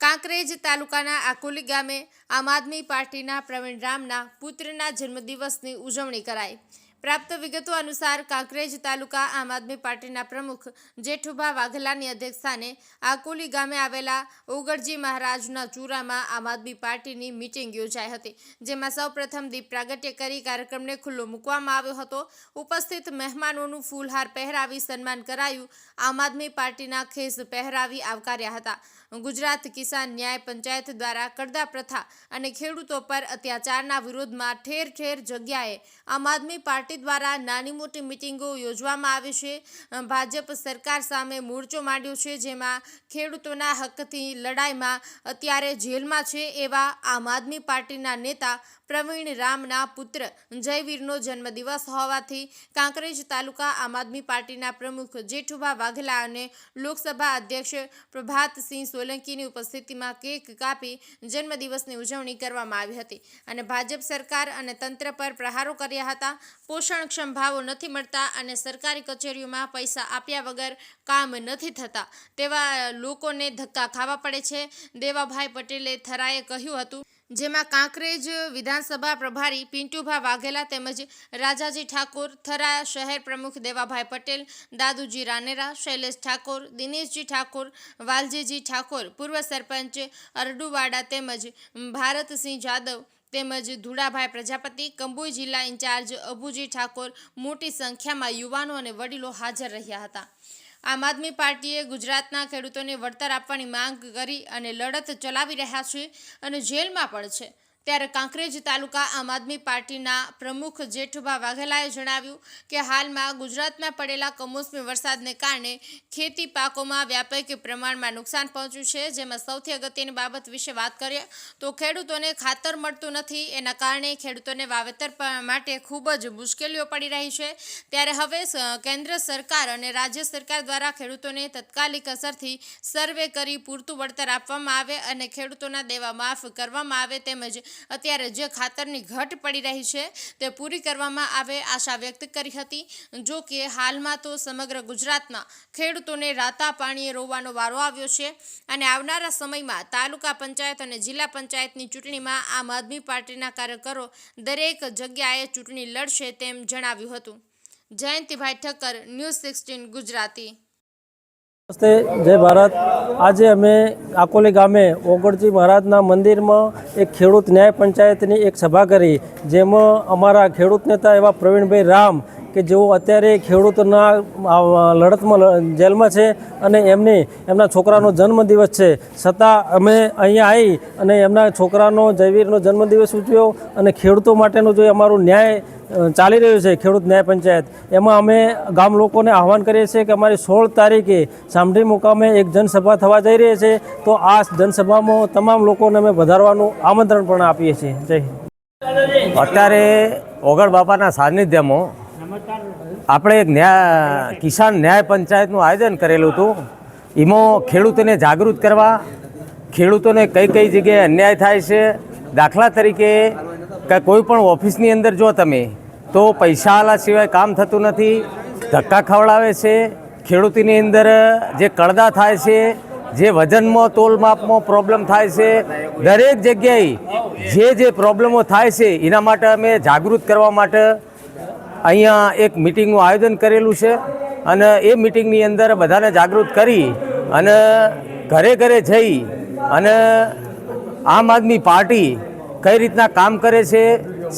કાંકરેજ તાલુકાના આકુલી ગામે આમ આદમી પાર્ટીના પ્રવીણ રામના પુત્રના જન્મદિવસની ઉજવણી કરાઈ. પ્રાપ્ત વિગતો અનુસાર કાંકરેજ તાલુકા આમ આદમી પાર્ટીના પ્રમુખ જેઠુભા વાઘલાની અધ્યક્ષસ્થાને આકોલી ગામે આવેલા ઓગળજી મહારાજના ચૂરામાં આમ આદમી પાર્ટીની મિટિંગ યોજાઈ હતી, જેમાં સૌપ્રથમ દીપ પ્રાગટ્ય કરી કાર્યક્રમને ખુલ્લો મૂકવામાં આવ્યો હતો. ઉપસ્થિત મહેમાનોનું ફૂલહાર પહેરાવી સન્માન કરાયું. આમ આદમી પાર્ટીના ખેસ પહેરાવી આવકાર્યા હતા. ગુજરાત કિસાન ન્યાય પંચાયત દ્વારા કરદા પ્રથા અને ખેડૂતો પર અત્યાચારના વિરોધમાં ઠેર ઠેર જગ્યાએ આમ આદમી પાર્ટી દ્વારા નાની મોટી મિટિંગો યોજવામાં આવી છે. ભાજપ સરકાર સામે મોરચો માંડ્યો છે, જેમાં ખેડૂતોના હકથી લડાઈમાં અત્યારે જેલમાં છે એવા આમ આદમી પાર્ટીના નેતા પ્રવીણ રામના પુત્ર જયવીરનો જન્મદિવસ હોવાથી કાંકરેજ તાલુકા આમ આદમી પાર્ટીના પ્રમુખ જેઠુભા વાઘલા અને લોકસભા અધ્યક્ષ પ્રભાતસિંહ સોલંકીની ઉપસ્થિતિમાં કેક કાપી જન્મદિવસની ઉજવણી કરવામાં આવી હતી. અને ભાજપ સરકાર અને તંત્ર પર પ્રહારો કર્યા હતા. પોષણક્ષમ ભાવો નથી મળતા અને સરકારી કચેરીઓમાં પૈસા આપ્યા વગર કામ નથી થતા. તેવા લોકોને ધક્કા ખાવા પડે છે. દેવાભાઈ પટેલે થરાએ કહ્યું હતું જેમાં કાંકરેજ વિધાનસભા પ્રભારી પિન્ટુભા વાઘેલા તેમજ રાજાજી ઠાકોર, થરા શહેર પ્રમુખ દેવાભાઈ પટેલ, દાદુજી રાનેરા, શૈલેષ ઠાકોર, દિનેશજી ઠાકોર, વાલજીજી ઠાકોર, પૂર્વ સરપંચ અરડુવાડા તેમજ ભારતસિંહ જાદવ તેમજ ધુડાભાઈ પ્રજાપતિ કંબોઈ જિલ્લા ઇન્ચાર્જ અબુજી ઠાકોર મોટી સંખ્યામાં યુવાનો અને વડીલો હાજર રહ્યા હતા. આમ આદમી પાર્ટીએ ગુજરાતના ખેડૂતોને વળતર આપવાની માંગ કરી અને લડત ચલાવી રહ્યા છે અને જેલમાં પણ છે. ત્યારે કાંકરેજ તાલુકા આમ આદમી પાર્ટીના પ્રમુખ જેઠુભા વાઘેલાએ જણાવ્યું કે હાલમાં ગુજરાતમાં પડેલા કમોસમી વરસાદને કારણે ખેતી પાકોમાં વ્યાપક પ્રમાણમાં નુકસાન પહોંચ્યું છે. જેમાં સૌથી અગત્યની બાબત વિશે વાત કરીએ તો ખેડૂતોને ખાતર મળતું નથી. એના કારણે ખેડૂતોને વાવેતર માટે ખૂબ જ મુશ્કેલીઓ પડી રહી છે. ત્યારે હવે કેન્દ્ર સરકાર અને રાજ્ય સરકાર દ્વારા ખેડૂતોને તત્કાલિક અસરથી સર્વે કરી પૂરતું વળતર આપવામાં આવે અને ખેડૂતોના દેવા માફ કરવામાં આવે તેમજ અત્યારે જે ખાતરની ઘટ પડી રહી છે, તે પૂરી કરવામાં આવે આશા વ્યક્ત કરી હતી. જો કે હાલમાં તો સમગ્ર ગુજરાતમાં ખેડૂતોને રાતા પાણીએ રોવાનો વારો આવ્યો છે અને આવનારા સમયમાં તાલુકા પંચાયત અને જિલ્લા પંચાયતની ચૂંટણીમાં આમ આદમી પાર્ટીના કાર્યકરો દરેક જગ્યાએ ચૂંટણી લડશે તેમ જણાવ્યું હતું. Jayantibhai Thakkar, news sixteen Gujarati. નમસ્તે, જય ભારત. આજે અમે આકોલી ગામે ઓગળજી મહારાજના મંદિરમાં એક ખેડૂત ન્યાય પંચાયતની એક સભા કરી, જેમાં અમારા ખેડૂત નેતા એવા પ્રવીણભાઈ રામ કે જેઓ અત્યારે ખેડૂતના લડતમાં જેલમાં છે અને એમની, એમના છોકરાનો જન્મદિવસ છે. છતાં અમે અહીંયા આવી અને એમના છોકરાનો જયવીરનો જન્મદિવસ ઉજવ્યો અને ખેડૂતો માટેનું જે અમારું ન્યાય ચાલી રહ્યું છે, ખેડૂત ન્યાય પંચાયત, એમાં અમે ગામ લોકોને આહવાન કરીએ છીએ કે અમારી સોળ તારીખે સામઢી મુકામે એક જનસભા થવા જઈ રહી છે. તો આ જનસભામાં તમામ લોકોને અમે વધારવાનું આમંત્રણ પણ આપીએ છીએ. જય અત્યારે ઓગણ બાપાના સાનિધ્યમાં આપણે એક ન્યાય કિસાન ન્યાય પંચાયતનું આયોજન કરેલું હતું. એમાં ખેડૂતોને જાગૃત કરવા, ખેડૂતોને કઈ કઈ જગ્યાએ અન્યાય થાય છે, દાખલા તરીકે કોઈ પણ ઓફિસની અંદર જો તમે, તો પૈસા આલા સિવાય કામ થતું નથી, ધક્કા ખવડાવે છે, ખેડૂતીની અંદર જે કડદા થાય છે, જે વજનમાં તોલ માપમાં પ્રોબ્લેમ થાય છે, દરેક જગ્યાએ જે જે પ્રોબ્લેમો થાય છે, એના માટે અમે જાગૃત કરવા માટે અહીંયા એક મિટિંગનું આયોજન કરેલું છે અને એ મિટિંગની અંદર બધાને જાગૃત કરી અને ઘરે ઘરે જઈ અને આમ આદમી પાર્ટી કઈ રીતના કામ કરે છે,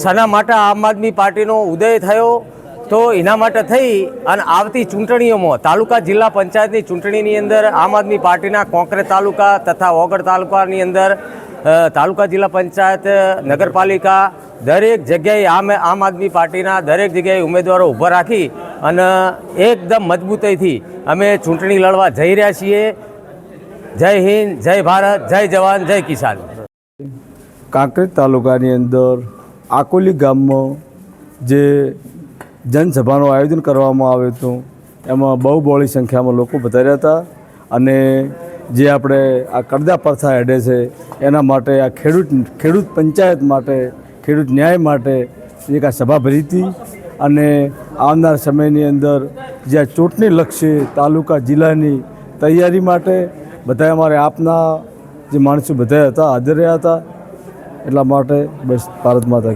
શાના માટે આમ આદમી પાર્ટીનો ઉદય થયો, તો એના માટે થઈ અને આવતી ચૂંટણીઓમાં તાલુકા જિલ્લા પંચાયતની ચૂંટણીની અંદર આમ આદમી પાર્ટીના કોંકરેજ તાલુકા તથા ઓગળ તાલુકાની અંદર તાલુકા જિલ્લા પંચાયત, નગરપાલિકા, દરેક જગ્યાએ આમ આમ આદમી પાર્ટીના દરેક જગ્યાએ ઉમેદવારો ઊભા રાખી અને એકદમ મજબૂતાઈથી અમે ચૂંટણી લડવા જઈ રહ્યા છીએ. જય હિન્દ, જય ભારત, જય જવાન, જય કિસાન. કાંકરેજ તાલુકાની અંદર આકોલી ગામમાં જે જનસભાનું આયોજન કરવામાં આવ્યું હતું, એમાં બહુ બહોળી સંખ્યામાં લોકો વધાર્યા હતા અને જે આપણે આ કરદા પ્રથા હેડે છે, એના માટે આ ખેડૂત ખેડૂત પંચાયત માટે, ખેડૂત ન્યાય માટે એક આ સભા ભરી હતી અને આવનાર સમયની અંદર જ્યાં ચૂંટણી લક્ષી તાલુકા જિલ્લાની તૈયારી માટે બધા અમારે આપના જે માણસો બધા હતા, હાજર રહ્યા હતા, એટલા માટે બસ ભારત માતા